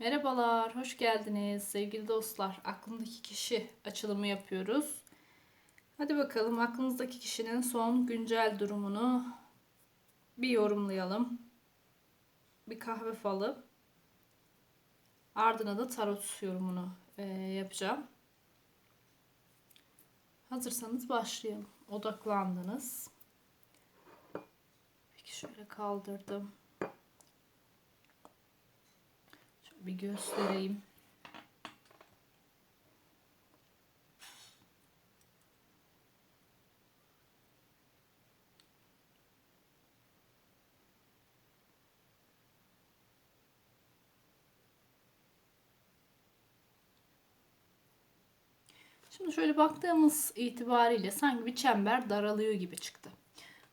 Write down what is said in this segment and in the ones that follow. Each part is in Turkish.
Merhabalar, hoş geldiniz sevgili dostlar. Aklımdaki kişi açılımı yapıyoruz. Hadi bakalım aklınızdaki kişinin son güncel durumunu bir yorumlayalım. Bir kahve falı. Ardına da tarot yorumunu e, yapacağım. Hazırsanız başlayalım. Odaklandınız. Peki şöyle kaldırdım. Şöyle bir göstereyim. Şimdi şöyle baktığımız itibariyle sanki bir çember daralıyor gibi çıktı.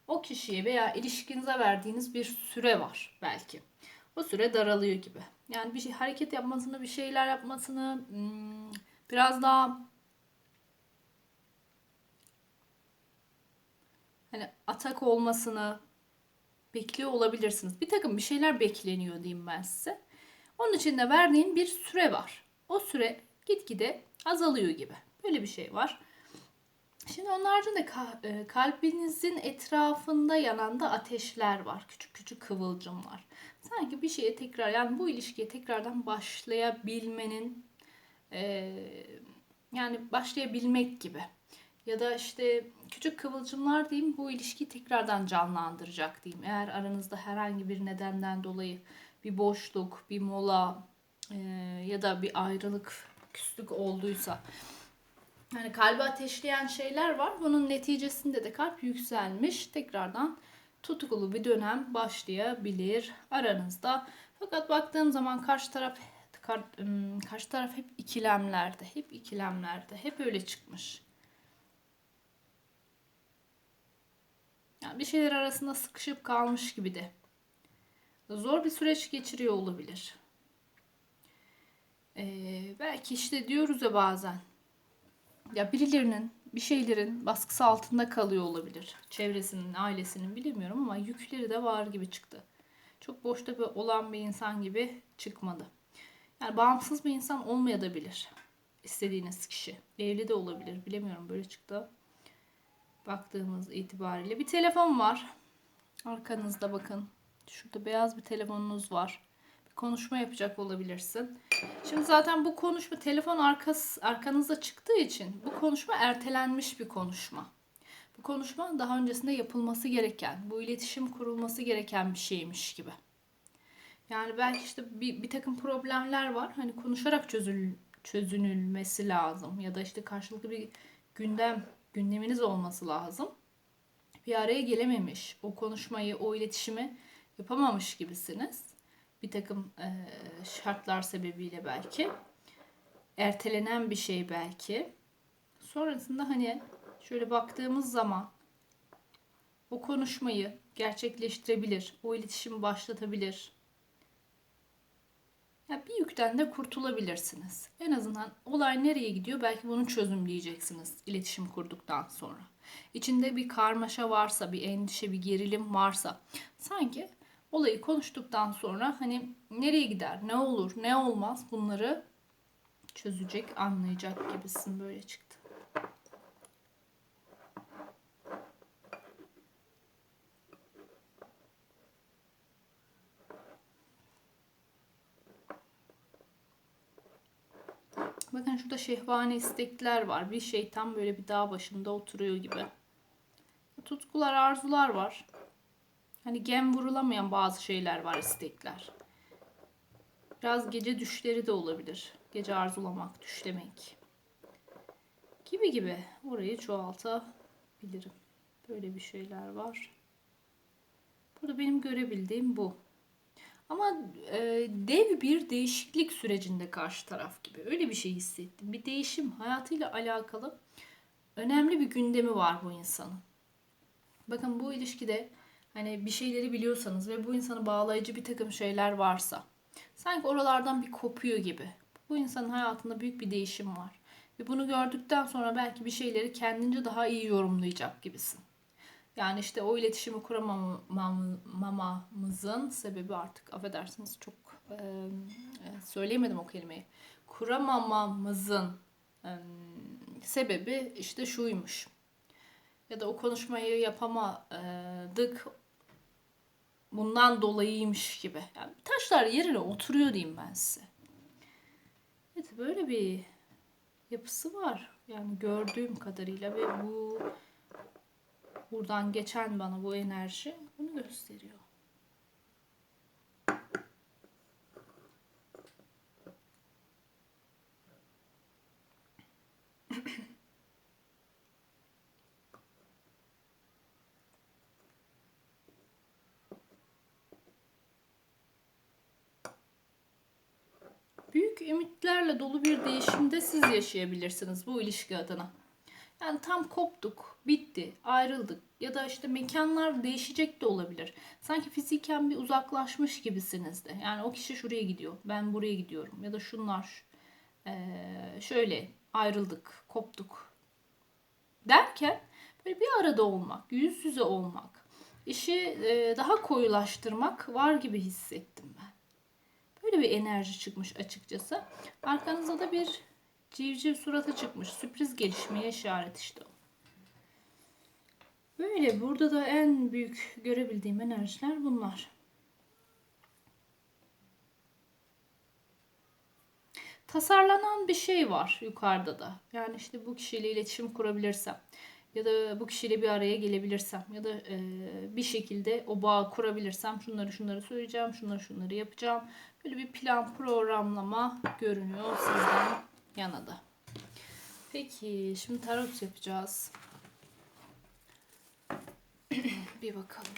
O kişiye veya ilişkinize verdiğiniz bir süre var belki. O süre daralıyor gibi. Yani bir şey hareket yapmasını, bir şeyler yapmasını hmm, biraz daha hani atak olmasını bekliyor olabilirsiniz. Bir takım bir şeyler bekleniyor diyeyim ben size. Onun için de verdiğim bir süre var. O süre gitgide azalıyor gibi. Böyle bir şey var. Şimdi onun haricinde e, kalbinizin etrafında yanan da ateşler var. Küçük küçük kıvılcımlar. Sanki bir şeye tekrar yani bu ilişkiye tekrardan başlayabilmenin e, yani başlayabilmek gibi. Ya da işte küçük kıvılcımlar diyeyim bu ilişkiyi tekrardan canlandıracak diyeyim. Eğer aranızda herhangi bir nedenden dolayı bir boşluk, bir mola e, ya da bir ayrılık, küslük olduysa yani kalbi ateşleyen şeyler var. Bunun neticesinde de kalp yükselmiş. Tekrardan tutuklu bir dönem başlayabilir aranızda. Fakat baktığım zaman karşı taraf karşı taraf hep ikilemlerde, hep ikilemlerde, hep öyle çıkmış. Yani bir şeyler arasında sıkışıp kalmış gibi de. Zor bir süreç geçiriyor olabilir. Ee, belki işte diyoruz ya bazen ya birilerinin bir şeylerin baskısı altında kalıyor olabilir. Çevresinin, ailesinin bilemiyorum ama yükleri de var gibi çıktı. Çok boşta bir olan bir insan gibi çıkmadı. Yani bağımsız bir insan olmayabilir. istediğiniz kişi. Evli de olabilir. Bilemiyorum böyle çıktı. Baktığımız itibariyle. Bir telefon var. Arkanızda bakın. Şurada beyaz bir telefonunuz var konuşma yapacak olabilirsin. Şimdi zaten bu konuşma telefon arkası, arkanızda çıktığı için bu konuşma ertelenmiş bir konuşma. Bu konuşma daha öncesinde yapılması gereken, bu iletişim kurulması gereken bir şeymiş gibi. Yani belki işte bir, bir takım problemler var. Hani konuşarak çözül, çözünülmesi lazım. Ya da işte karşılıklı bir gündem, gündeminiz olması lazım. Bir araya gelememiş. O konuşmayı, o iletişimi yapamamış gibisiniz bir takım e, şartlar sebebiyle belki ertelenen bir şey belki. Sonrasında hani şöyle baktığımız zaman o konuşmayı gerçekleştirebilir, o iletişimi başlatabilir. Ya bir yükten de kurtulabilirsiniz. En azından olay nereye gidiyor belki bunu çözümleyeceksiniz iletişim kurduktan sonra. İçinde bir karmaşa varsa, bir endişe, bir gerilim varsa sanki olayı konuştuktan sonra hani nereye gider, ne olur, ne olmaz bunları çözecek, anlayacak gibisin böyle çıktı. Bakın şurada şehvani istekler var. Bir şey tam böyle bir dağ başında oturuyor gibi. Tutkular, arzular var. Hani gem vurulamayan bazı şeyler var istekler. Biraz gece düşleri de olabilir. Gece arzulamak, düşlemek. Gibi gibi. Orayı çoğaltabilirim. Böyle bir şeyler var. Burada benim görebildiğim bu. Ama e, dev bir değişiklik sürecinde karşı taraf gibi. Öyle bir şey hissettim. Bir değişim hayatıyla alakalı önemli bir gündemi var bu insanın. Bakın bu ilişkide hani bir şeyleri biliyorsanız ve bu insanı bağlayıcı bir takım şeyler varsa sanki oralardan bir kopuyor gibi. Bu insanın hayatında büyük bir değişim var. Ve bunu gördükten sonra belki bir şeyleri kendince daha iyi yorumlayacak gibisin. Yani işte o iletişimi kuramamamızın sebebi artık affedersiniz çok e, söyleyemedim o kelimeyi. Kuramamamızın em, sebebi işte şuymuş. Ya da o konuşmayı yapamadık bundan dolayıymış gibi. Yani taşlar yerine oturuyor diyeyim ben size. Evet böyle bir yapısı var. Yani gördüğüm kadarıyla ve bu buradan geçen bana bu enerji bunu gösteriyor. Büyük ümitlerle dolu bir değişimde siz yaşayabilirsiniz bu ilişki adına. Yani tam koptuk, bitti, ayrıldık ya da işte mekanlar değişecek de olabilir. Sanki fiziken bir uzaklaşmış gibisiniz de. Yani o kişi şuraya gidiyor, ben buraya gidiyorum ya da şunlar şöyle ayrıldık, koptuk derken böyle bir arada olmak, yüz yüze olmak, işi daha koyulaştırmak var gibi hissettim ben. Böyle bir enerji çıkmış açıkçası. Arkanızda da bir civciv suratı çıkmış. Sürpriz gelişmeye işaret işte o. Böyle burada da en büyük görebildiğim enerjiler bunlar. Tasarlanan bir şey var yukarıda da. Yani işte bu kişiyle iletişim kurabilirsem ya da bu kişiyle bir araya gelebilirsem ya da e, bir şekilde o bağı kurabilirsem şunları şunları söyleyeceğim, şunları şunları yapacağım. Böyle bir plan programlama görünüyor sizden yana da. Peki şimdi tarot yapacağız. bir bakalım.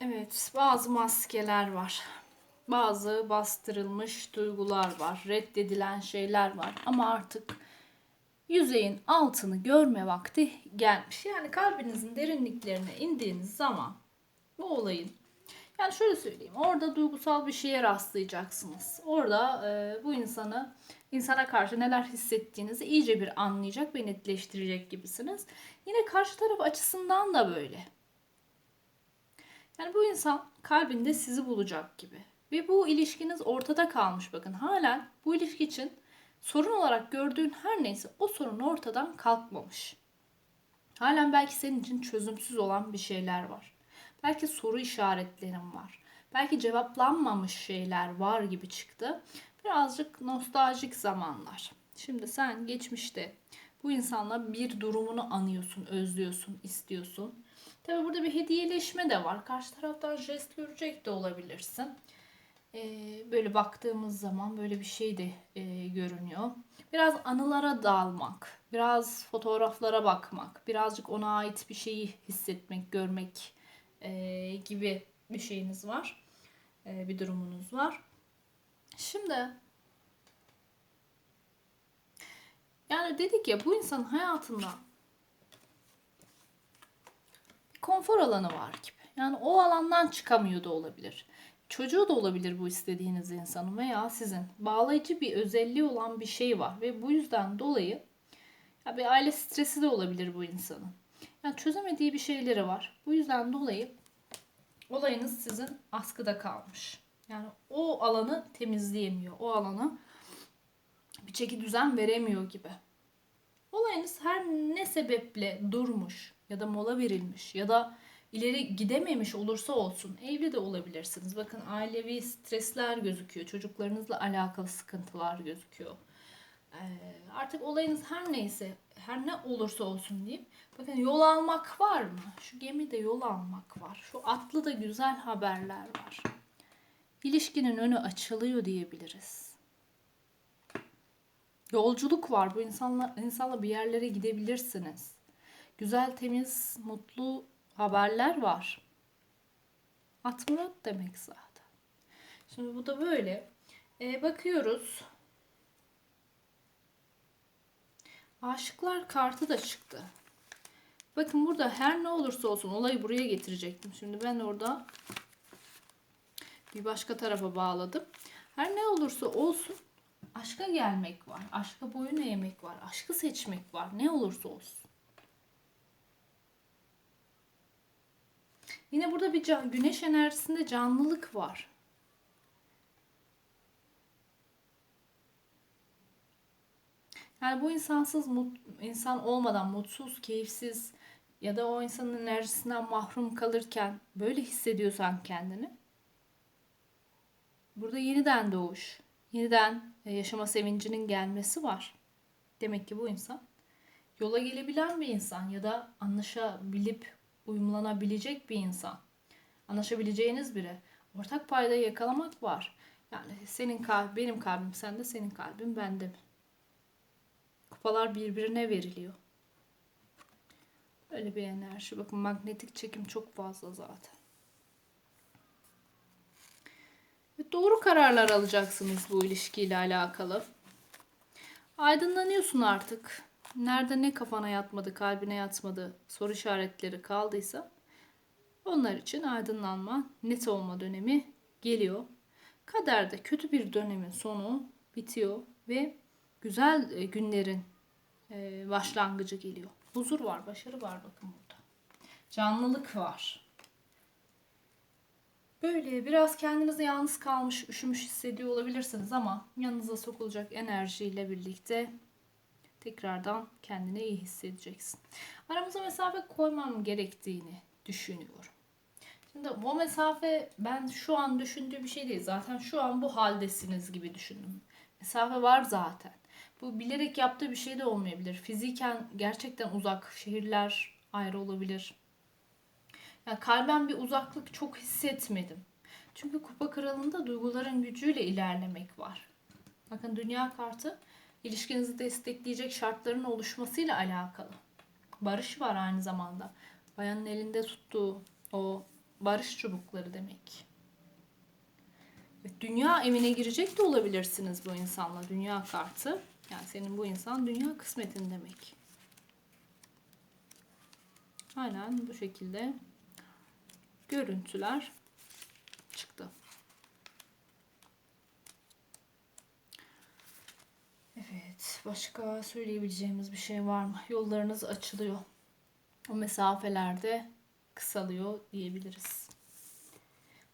Evet, bazı maskeler var. Bazı bastırılmış duygular var. Reddedilen şeyler var. Ama artık yüzeyin altını görme vakti gelmiş. Yani kalbinizin derinliklerine indiğiniz zaman bu olayın yani şöyle söyleyeyim. Orada duygusal bir şeye rastlayacaksınız. Orada e, bu insanı insana karşı neler hissettiğinizi iyice bir anlayacak ve netleştirecek gibisiniz. Yine karşı taraf açısından da böyle. Yani bu insan kalbinde sizi bulacak gibi. Ve bu ilişkiniz ortada kalmış bakın. Halen bu ilişki için sorun olarak gördüğün her neyse o sorun ortadan kalkmamış. Halen belki senin için çözümsüz olan bir şeyler var. Belki soru işaretlerim var. Belki cevaplanmamış şeyler var gibi çıktı. Birazcık nostaljik zamanlar. Şimdi sen geçmişte bu insanla bir durumunu anıyorsun, özlüyorsun, istiyorsun. Tabi burada bir hediyeleşme de var. Karşı taraftan jest görecek de olabilirsin. Ee, böyle baktığımız zaman böyle bir şey de e, görünüyor. Biraz anılara dalmak, biraz fotoğraflara bakmak, birazcık ona ait bir şeyi hissetmek, görmek e, gibi bir şeyiniz var. E, bir durumunuz var. Şimdi yani dedik ya bu insanın hayatında konfor alanı var gibi. Yani o alandan çıkamıyor da olabilir. Çocuğu da olabilir bu istediğiniz insanın veya sizin bağlayıcı bir özelliği olan bir şey var ve bu yüzden dolayı ya bir aile stresi de olabilir bu insanın. Yani çözemediği bir şeyleri var. Bu yüzden dolayı olayınız sizin askıda kalmış. Yani o alanı temizleyemiyor. O alanı bir çeki düzen veremiyor gibi. Olayınız her ne sebeple durmuş ya da mola verilmiş ya da ileri gidememiş olursa olsun evli de olabilirsiniz. Bakın ailevi stresler gözüküyor. Çocuklarınızla alakalı sıkıntılar gözüküyor. Ee, artık olayınız her neyse, her ne olursa olsun diyeyim. Bakın yol almak var mı? Şu gemide yol almak var. Şu atlı da güzel haberler var. İlişkinin önü açılıyor diyebiliriz. Yolculuk var. Bu insanla, insanla bir yerlere gidebilirsiniz. Güzel, temiz, mutlu haberler var. At Murat demek zaten. Şimdi bu da böyle. Ee, bakıyoruz. Aşıklar kartı da çıktı. Bakın burada her ne olursa olsun olayı buraya getirecektim. Şimdi ben orada bir başka tarafa bağladım. Her ne olursa olsun aşka gelmek var. Aşka boyun eğmek var. Aşkı seçmek var. Ne olursa olsun. Yine burada bir can, güneş enerjisinde canlılık var. Yani bu insansız mut, insan olmadan mutsuz, keyifsiz ya da o insanın enerjisinden mahrum kalırken böyle hissediyorsan kendini burada yeniden doğuş, yeniden e, yaşama sevincinin gelmesi var. Demek ki bu insan yola gelebilen bir insan ya da anlaşabilip uyumlanabilecek bir insan. Anlaşabileceğiniz biri. Ortak payda yakalamak var. Yani senin kalbin, benim kalbim sende, senin kalbin bende. Kupalar birbirine veriliyor. Öyle bir enerji. Bakın magnetik çekim çok fazla zaten. Ve doğru kararlar alacaksınız bu ilişkiyle alakalı. Aydınlanıyorsun artık. Nerede ne kafana yatmadı, kalbine yatmadı, soru işaretleri kaldıysa onlar için aydınlanma, net olma dönemi geliyor. Kaderde kötü bir dönemin sonu bitiyor ve güzel e, günlerin e, başlangıcı geliyor. Huzur var, başarı var bakın burada. Canlılık var. Böyle biraz kendinizi yalnız kalmış, üşümüş hissediyor olabilirsiniz ama yanınıza sokulacak enerjiyle birlikte tekrardan kendini iyi hissedeceksin. Aramıza mesafe koymam gerektiğini düşünüyorum. Şimdi bu mesafe ben şu an düşündüğü bir şey değil. Zaten şu an bu haldesiniz gibi düşündüm. Mesafe var zaten. Bu bilerek yaptığı bir şey de olmayabilir. Fiziken gerçekten uzak şehirler ayrı olabilir. Yani kalben bir uzaklık çok hissetmedim. Çünkü kupa kralında duyguların gücüyle ilerlemek var. Bakın dünya kartı ilişkinizi destekleyecek şartların oluşmasıyla alakalı. Barış var aynı zamanda. Bayanın elinde tuttuğu o barış çubukları demek. Dünya evine girecek de olabilirsiniz bu insanla. Dünya kartı. Yani senin bu insan dünya kısmetin demek. Aynen bu şekilde görüntüler çıktı. Evet, başka söyleyebileceğimiz bir şey var mı? Yollarınız açılıyor. O mesafelerde kısalıyor diyebiliriz.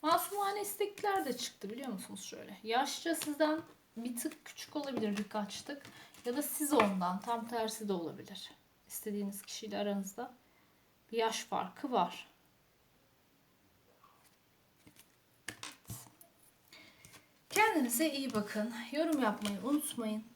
Masumane istekler de çıktı biliyor musunuz şöyle. Yaşça sizden bir tık küçük olabilir birkaç tık. Ya da siz ondan tam tersi de olabilir. İstediğiniz kişiyle aranızda bir yaş farkı var. Kendinize iyi bakın. Yorum yapmayı unutmayın.